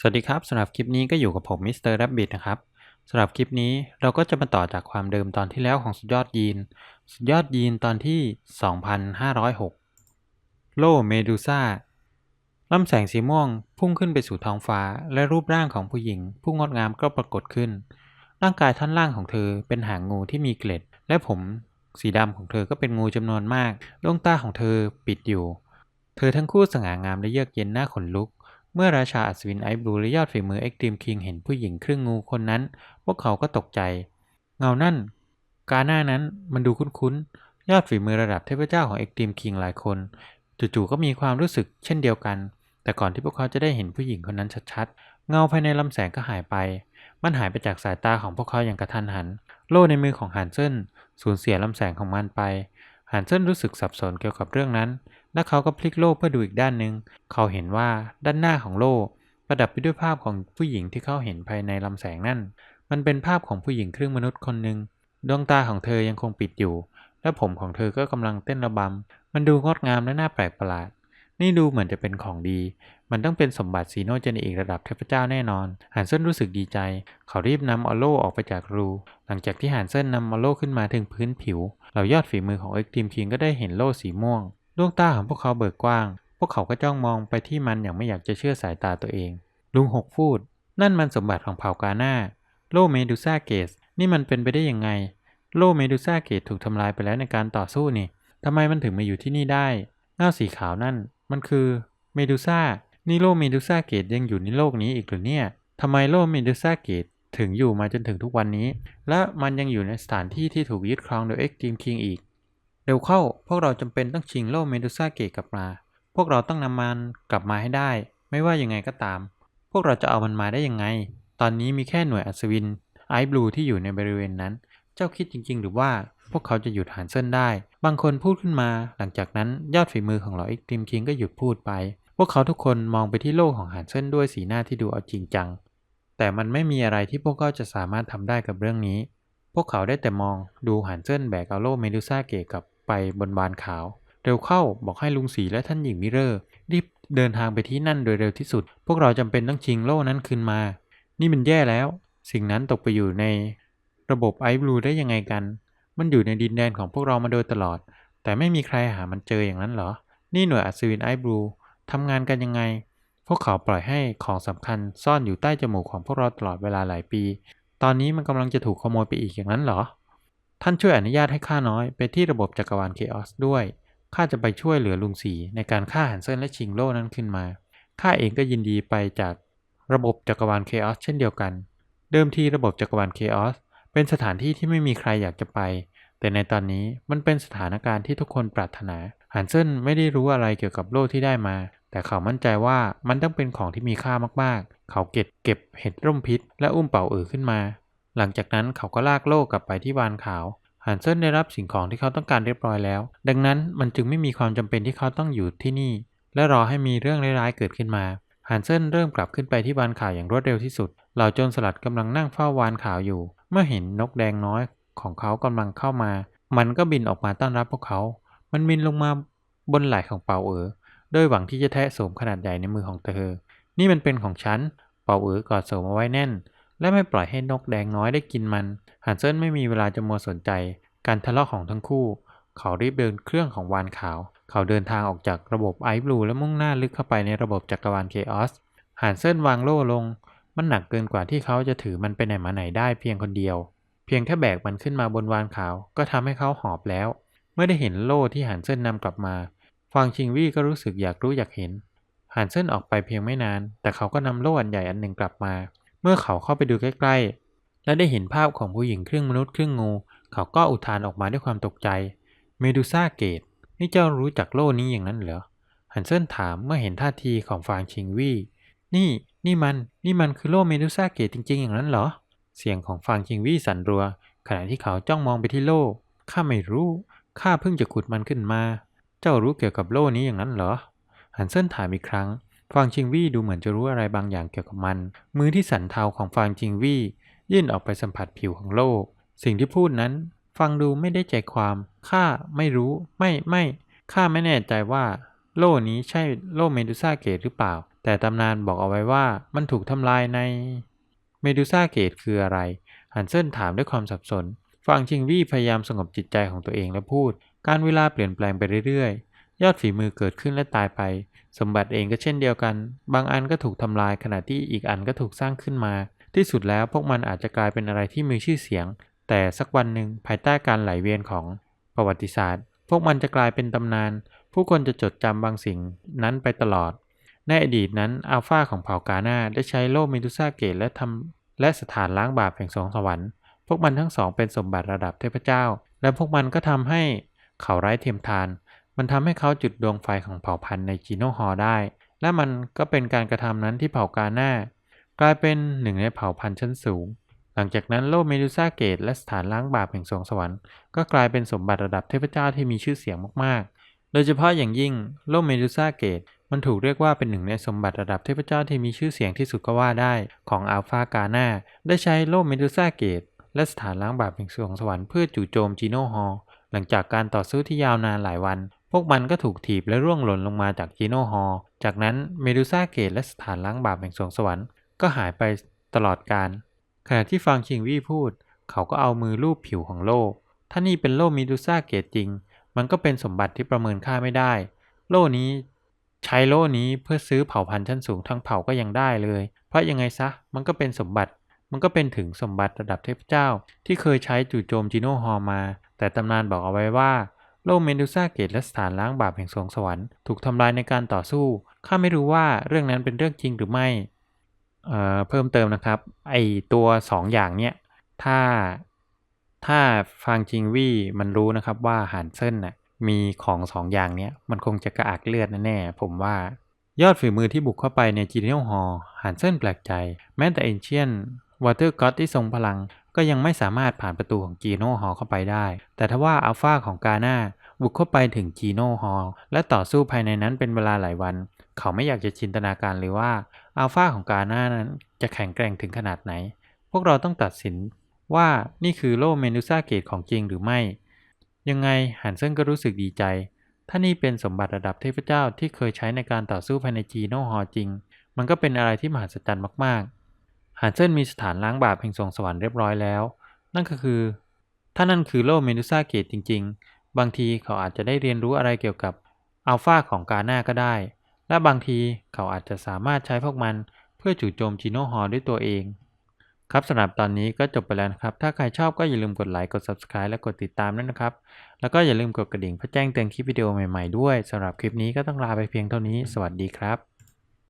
สวัสดีครับสำหรับคลิปนี้ก็อยู่กับผมมิสเตอร์แรบบิทนะครับสำหรับคลิปนี้เราก็จะมาต่อจากความเดิมตอนที่แล้วของสุดยอดยีน สุดยอดยีนตอนที่ 2506 โลเมดูซ่าลำแสงสีม่วงพุ่งขึ้นไปสู่ท้องฟ้า และรูปร่างของผู้หญิง ผู้งดงามก็ปรากฏขึ้น ร่างกายท่อนล่างของเธอเป็นหางงูที่มีเกล็ด และผมสีดำของเธอก็เป็นงูจำนวนมากดวงตาของเธอปิดอยู่ เธอทั้งคู่สง่างามและเยือกเย็นหน้าขนลุก เมื่อราชาอัศวินไอบลูและยอดฝีมือเอ็กตรีมคิงเห็นผู้หญิงครึ่งงูคนนั้น พวกเขาก็ตกใจ เงานั่น กาหน้านั้นมันดูคุ้นๆ ยอดฝีมือระดับเทพเจ้าของเอ็กตรีมคิงหลายคน จู่ๆก็มีความรู้สึกเช่นเดียวกัน แต่ก่อนที่พวกเขาจะได้เห็นผู้หญิงคนนั้นชัดๆ เงาภายในลำแสงก็หายไป มันหายไปจากสายตาของพวกเขาอย่างกระทันหัน โล่ในมือของฮันเซนสูญเสียลำแสงของมันไปฮันเซนรู้สึกสับสนเกี่ยวกับเรื่องนั้น และเขาก็พลิกโล่เพื่อดูอีกด้านหนึ่งเขาเห็นว่าด้านหน้าของโล่ประดับไปด้วยภาพของผู้หญิงที่เขาเห็นภายในลำแสงนั่น มันเป็นภาพของผู้หญิงครึ่งมนุษย์คนหนึ่งดวงตาของเธอยังคงปิดอยู่ และผมของเธอก็กำลังเต้นระบำ มันดูงดงามและน่าแปลกประหลาด นี่ดูเหมือนจะเป็นของดี มันต้องเป็นสมบัติซีโนเจนอีกระดับเทพเจ้าแน่นอนฮันเซนรู้สึกดีใจ เขารีบนำออโลออกไปจากรู หลังจากที่ฮันเซนนำออโลขึ้นมาถึงพื้นผิว เหล่ายอดฝีมือของเอ็กทีมคิงก็ได้เห็นโล่สีม่วง ดวงตาของพวกเขาเบิกกว้าง พวกเขาก็จ้องมองไปที่มันอย่างไม่อยากจะเชื่อสายตาตัวเอง ลุงหกพูด นั่นมันสมบัติของเผ่ากาหน้า โลเมดูซ่าเกส นี่มันเป็นไปได้ยังไง โลเมดูซ่าเกตถูกทำลายไปแล้วในการต่อสู้นี่ทำไมมันถึงมาอยู่ที่นี่ได้เงาสีขาวนั่น มันคือเมดูซ่านี่โลเมดูซ่าเกตยังอยู่ในโลกนี้อีกหรือเนี่ยทำไมโลเมดูซ่าเกตถึงอยู่มาจนถึงทุกวันนี้ และมันยังอยู่ในสถานที่ที่ถูกยึดครองโดยเอ็กซ์ทีมคิงอีก เร็วเข้า พวกเราจำเป็นต้องชิงโล่เมดูซ่าเกตกลับมา พวกเราต้องนำมันกลับมาให้ได้ ไม่ว่ายังไงก็ตาม พวกเราจะเอามันมาได้ยังไง ตอนนี้มีแค่หน่วยอัศวินไอซ์บลูที่อยู่ในบริเวณนั้น เจ้าคิดจริง ๆ หรือว่าพวกเขาจะหยุดหันเส้นได้ บางคนพูดขึ้นมาหลังจากนั้นยอดฝีมือของเหล่าอ็กตรีมคิงก็หยุดพูดไป พวกเขาทุกคนมองไปที่โลกของหันเส้นด้วยสีหน้าที่ดูเอาจริงจัง แต่มันไม่มีอะไรที่พวกเขาจะสามารถทำได้กับเรื่องนี้ พวกเขาได้แต่มองดูหันเส้นแบกเอาโลเมดูซ่าเกะกับ ไปบนบานขาว เร็วเข้าบอกให้ลุงสีและท่านหญิงมิเรอร์รีบเดินทางไปที่นั่นโดยเร็วที่สุด พวกเราจำเป็นต้องชิงโล่นั้นคืนมา นี่มันแย่แล้ว สิ่งนั้นตกไปอยู่ในระบบไอซ์บลูได้ยังไงกัน มันอยู่ในดินแดนของพวกเรามาโดยตลอด แต่ไม่มีใครหามันเจออย่างนั้นเหรอ นี่หน่วยอัศวินไอซ์บลูทำงานกันยังไง พวกเขาปล่อยให้ของสำคัญซ่อนอยู่ใต้จมูกของพวกเราตลอดเวลาหลายปี ตอนนี้มันกำลังจะถูกขโมยไปอีกอย่างนั้นเหรอ ท่านช่วยอนุญาตให้ข้าน้อยไปที่ระบบจักรวาลเคออสด้วย ข้าจะไปช่วยเหลือลุงสีในการฆ่าฮันเซินและชิงโล่นั้นขึ้นมา ข้าเองก็ยินดีไปจากระบบจักรวาลเคออสเช่นเดียวกัน เดิมทีระบบจักรวาลเคออสเป็นสถานที่ที่ไม่มีใครอยากจะไป แต่ในตอนนี้มันเป็นสถานการณ์ที่ทุกคนปรารถนาฮันเซินไม่ได้รู้อะไรเกี่ยวกับโล่ที่ได้มา แต่เขามั่นใจว่ามันต้องเป็นของที่มีค่ามากๆ เขาเก็บเก็บเห็ดร่มพิษ และอุ้มเป่าเอ๋อขึ้นมา หลังจากนั้นเขาก็ลากโล่กลับไปที่วานขาวฮันเซนได้รับสิ่งของที่เขาต้องการเรียบร้อยแล้ว ดังนั้นมันจึงไม่มีความจำเป็นที่เขาต้องอยู่ที่นี่ และรอให้มีเรื่องร้ายๆเกิดขึ้นมาฮันเซนเริ่มกลับขึ้นไปที่วานขาวอย่างรวดเร็วที่สุด เหล่าโจรสลัดกำลังนั่งเฝ้าวานขาวอยู่ เมื่อเห็นนกแดงน้อยของเขากำลังเข้ามา มันก็บินออกมาต้อนรับพวกเขา มันบินลงมาบนไหล่ของเปาเอ๋อโดยหวังที่จะแทะโสมขนาดใหญ่ในมือของเธอ นี่มันเป็นของฉัน เปาเอ๋อกอดโสมเอาไว้แน่น และไม่ปล่อยให้นกแดงน้อยได้กินมัน ฮันเซนไม่มีเวลาจะมัวสนใจ การทะเลาะของทั้งคู่ เขารีบเดินเครื่องของวานขาว เขาเดินทางออกจากระบบไอซ์บลูและมุ่งหน้าลึกเข้าไปในระบบจักรวาลเคออสฮันเซนวางโล่ลง มันหนักเกินกว่าที่เขาจะถือมันไปไหนมาไหนได้เพียงคนเดียว เพียงแค่แบกมันขึ้นมาบนวานขาว ก็ทำให้เขาหอบแล้ว เมื่อได้เห็นโล่ที่ฮันเซนนำกลับมาฟางชิงวี่ก็รู้สึกอยากรู้อยากเห็นฮันเซนออกไปเพียงไม่นาน แต่เขาก็นำโล่อันใหญ่อันหนึ่งกลับมา มื่อเขาเข้าไปดูใกล้ๆ และได้เห็นภาพของผู้หญิงครึ่งมนุษย์ครึ่งงู เขาก็อุทานออกมาด้วยความตกใจ เมดูซ่าเกต นี่เจ้ารู้จักโล่นี้อย่างนั้นเหรอฮันเซนถามเมื่อเห็นท่าทีของฟางชิงวี่ นี่ นี่มัน นี่มันคือโล่เมดูซ่าเกตจริง ๆ อย่างนั้นเหรอ เสียงของฟางชิงวี่สั่นรัว ขณะที่เขาจ้องมองไปที่โล่ ข้าไม่รู้ ข้าเพิ่งจะขุดมันขึ้นมา เจ้ารู้เกี่ยวกับโล่นี้อย่างนั้นเหรอฮันเซนถามอีกครั้ง ฟางชิงวี่ดูเหมือนจะรู้อะไรบางอย่างเกี่ยวกับมัน มือที่สั่นเทาของฟางชิงวี่ยื่นออกไปสัมผัสผิวของโล่สิ่งที่พูดนั้น ฟังดูไม่ได้ใจความ ข้าไม่รู้ ไม่ไม่ข้าไม่แน่ใจว่า โล่นี้ใช่โล่เมดูซ่าเกตหรือเปล่า แต่ตำนานบอกเอาไว้ว่ามันถูกทำลายใน เมดูซ่าเกตคืออะไรฮันเซนถามด้วยความสับสนฟังชิงวี่พยายามสงบจิตใจของตัวเองและพูด การเวลาเปลี่ยนแปลงไปเรื่อย ยอดฝีมือเกิดขึ้นและตายไป สมบัติเองก็เช่นเดียวกัน บางอันก็ถูกทำลายขณะที่อีกอันก็ถูกสร้างขึ้นมา ที่สุดแล้วพวกมันอาจจะกลายเป็นอะไรที่มีชื่อเสียง แต่สักวันหนึ่งภายใต้การไหลเวียนของประวัติศาสตร์ พวกมันจะกลายเป็นตำนาน ผู้คนจะจดจำบางสิ่งนั้นไปตลอด ในอดีตนั้นอัลฟาของเผ่ากาหน้าได้ใช้โล่เมดูซ่าเกตและทำและสถานล้างบาปแห่งสวงสวรรค์พวกมันทั้งสองเป็นสมบัติระดับเทพเจ้า และพวกมันก็ทำให้เขาไร้เทียมทาน มันทำให้เขาจุดดวงไฟของเผ่าพันธุ์ในจีโนฮอได้ และมันก็เป็นการกระทำนั้นที่เผ่ากาหน้ากลายเป็นหนึ่งในเผ่าพันธุ์ชั้นสูง หลังจากนั้นโลกเมดูซ่าเกตและสถานล้างบาปแห่งสวงสวรรค์ก็กลายเป็นสมบัติระดับเทพเจ้าที่มีชื่อเสียงมากๆ โดยเฉพาะอย่างยิ่งโลกเมดูซ่าเกตมันถูกเรียกว่าเป็นหนึ่งในสมบัติระดับเทพเจ้าที่มีชื่อเสียงที่สุดก็ว่าได้ของอัลฟากาหน้าได้ใช้โลกเมดูซ่าเกตและสถานล้างบาปแห่งสวงสวรรค์เพื่อจู่โจมจีโนฮอลหลังจากการต่อสู้ที่ยาวนานหลายวัน พวกมันก็ถูกถีบและร่วงหล่นลงมาจากจีโนฮอลจากนั้นเมดูซ่าเกตและสถานล้างบาปแห่งสวงสวรรค์ก็หายไปตลอดกาลขณะที่ฟังชิงวี่พูด เขาก็เอามือลูบผิวของโลกถ้านี่เป็นโลเมดูซ่าเกตจริง มันก็เป็นสมบัติที่ประเมินค่าไม่ได้ โล่นี้ ใช้โล่นี้เพื่อซื้อเผ่าพันธุ์ชั้นสูงทั้งเผ่าก็ยังได้เลย เพราะยังไงซะมันก็เป็นสมบัติ มันก็เป็นถึงสมบัติระดับเทพเจ้า ที่เคยใช้จู่โจมจีโนฮอลมา แต่ตำนานบอกเอาไว้ว่า โลเมดูซ่าเกตและสถานล้างบาปแห่งสวงสวรรค์ถูกทำลายในการต่อสู้ ข้าไม่รู้ว่าเรื่องนั้นเป็นเรื่องจริงหรือไม่ เอ่อ เพิ่มเติมนะครับ ไอตัวสองอย่างเนี้ย ถ้า ถ้าฟังจิงวี่มันรู้นะครับว่าหานเซินน่ะ มีของสองอย่างเนี้ย มันคงจะกระอักเลือดแน่ๆ ผมว่ายอดฝีมือที่บุกเข้าไปในจีเนียลฮอลหานเซินแปลกใจ แม้แต่เอนเชียนวอเตอร์ก็อตที่ทรงพลัง ก็ยังไม่สามารถผ่านประตูของจีโน่ฮอลเข้าไปได้ แต่ถ้าว่าอัลฟาของกาหน้าบุกเข้าไปถึงจีโน่ฮอลและต่อสู้ภายในนั้นเป็นเวลาหลายวัน เขาไม่อยากจะจินตนาการเลยว่าอัลฟาของกาหน้านั้นจะแข็งแกร่งถึงขนาดไหน พวกเราต้องตัดสินว่านี่คือโลเมนูซาเกตของจริงหรือไม่ ยังไงฮันเซินก็รู้สึกดีใจ ถ้านี่เป็นสมบัติระดับเทพเจ้าที่เคยใช้ในการต่อสู้ภายในจีโน่ฮอลจริง มันก็เป็นอะไรที่มหัศจรรย์มากๆ ฮันเซินมีสถานล้างบาปแห่งสวงสวรรค์เรียบร้อยแล้ว นั่นก็คือ ถ้านั่นคือโลเมนูซ่าเกตจริง ๆ บางทีเขาอาจจะได้เรียนรู้อะไรเกี่ยวกับอัลฟาของกาหน้าก็ได้ และบางทีเขาอาจจะสามารถใช้พวกมันเพื่อจู่โจมจีโน่ฮอลด้วยตัวเอง ครับสำหรับตอนนี้ก็จบไปแล้วนะครับ ถ้าใครชอบก็อย่าลืมกดไลค์กด Subscribe และกดติดตามด้วยนะครับ แล้วก็อย่าลืมกดกระดิ่งเพื่อแจ้งเตือนคลิปวิดีโอใหม่ๆด้วยสำหรับคลิปนี้ก็ต้องลาไปเพียงเท่านี้ สวัสดีครับ